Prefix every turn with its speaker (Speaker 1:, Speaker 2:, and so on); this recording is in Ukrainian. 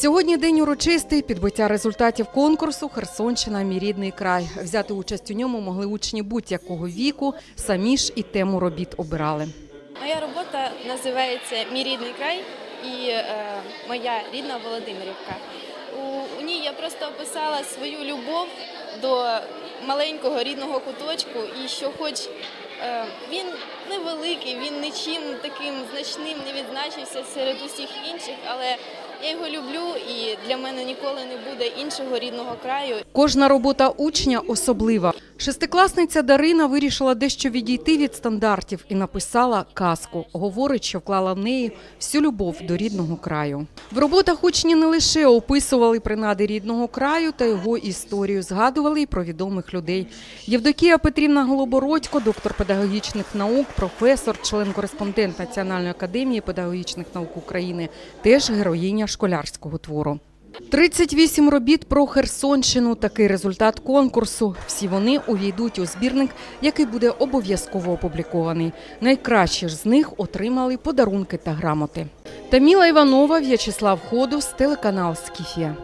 Speaker 1: Сьогодні день урочистий підбиття результатів конкурсу Херсонщина Мій рідний край. Взяти участь у ньому могли учні будь-якого віку, самі ж і тему робіт обирали.
Speaker 2: Моя робота називається Мій рідний край і е, моя рідна Володимирівка. У, у ній я просто описала свою любов до маленького рідного куточку, і що, хоч е, він невеликий, він нічим таким значним не відзначився серед усіх інших, але я його люблю, і для мене ніколи не буде іншого рідного краю.
Speaker 1: Кожна робота учня особлива. Шестикласниця Дарина вирішила дещо відійти від стандартів і написала казку. Говорить, що вклала в неї всю любов до рідного краю. В роботах учні не лише описували принади рідного краю та його історію, згадували й про відомих людей. Євдокія Петрівна Голобородько, доктор педагогічних наук, професор, член-кореспондент Національної академії педагогічних наук України, теж героїня школярського твору. 38 робіт про Херсонщину. Такий результат конкурсу. Всі вони увійдуть у збірник, який буде обов'язково опублікований. Найкращі ж з них отримали подарунки та грамоти. Таміла Іванова, В'ячеслав Ходус, телеканал Скіфія.